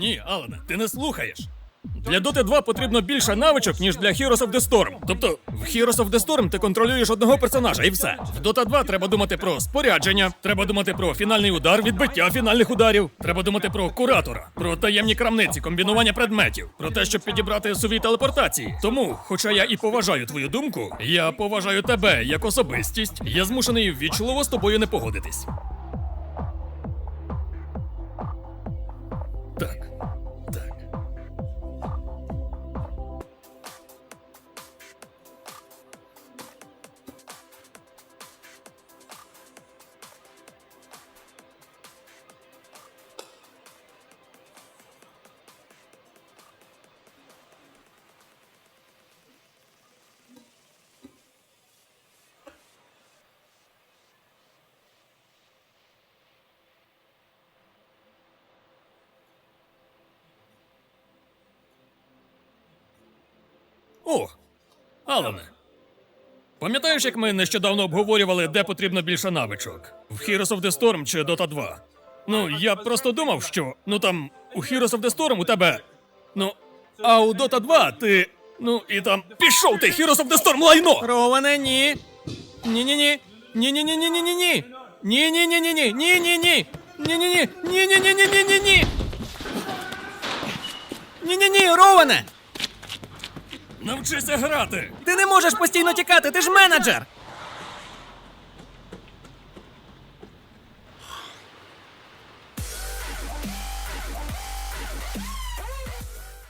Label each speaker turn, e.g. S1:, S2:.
S1: Ні, Алане, ти не слухаєш. Для Dota 2 потрібно більше навичок, ніж для Heroes of the Storm. Тобто, в Heroes of the Storm ти контролюєш одного персонажа і все. В Dota 2 треба думати про спорядження, треба думати про фінальний удар, відбиття фінальних ударів. Треба думати про куратора, про таємні крамниці, комбінування предметів, про те, щоб підібрати сувій телепортації. Тому, хоча я і поважаю твою думку, я поважаю тебе як особистість. Я змушений ввічливо з тобою не погодитись. Так. О, Алане. Пам'ятаєш, як ми нещодавно обговорювали, де потрібно більше навичок? В Heroes of the Storm чи Dota 2? Ну, я просто думав, що ну там у Heroes of the Storm у тебе. Ну, а у Dota 2 ти. Ну і там пішов ти Heroes of the Storm лайно!
S2: Роване, ні. Ні-ні-ні. Ні-ні-ні-ні-ні-ні. Ні-ні-ні-ні-ні. Ні-ні-ні. Ні-ні-ні. Ні-ні-ні-ні-ні-ні. Ні-ні-ні, Роване!
S1: Навчися грати!
S2: Ти не можеш постійно тікати, ти ж менеджер!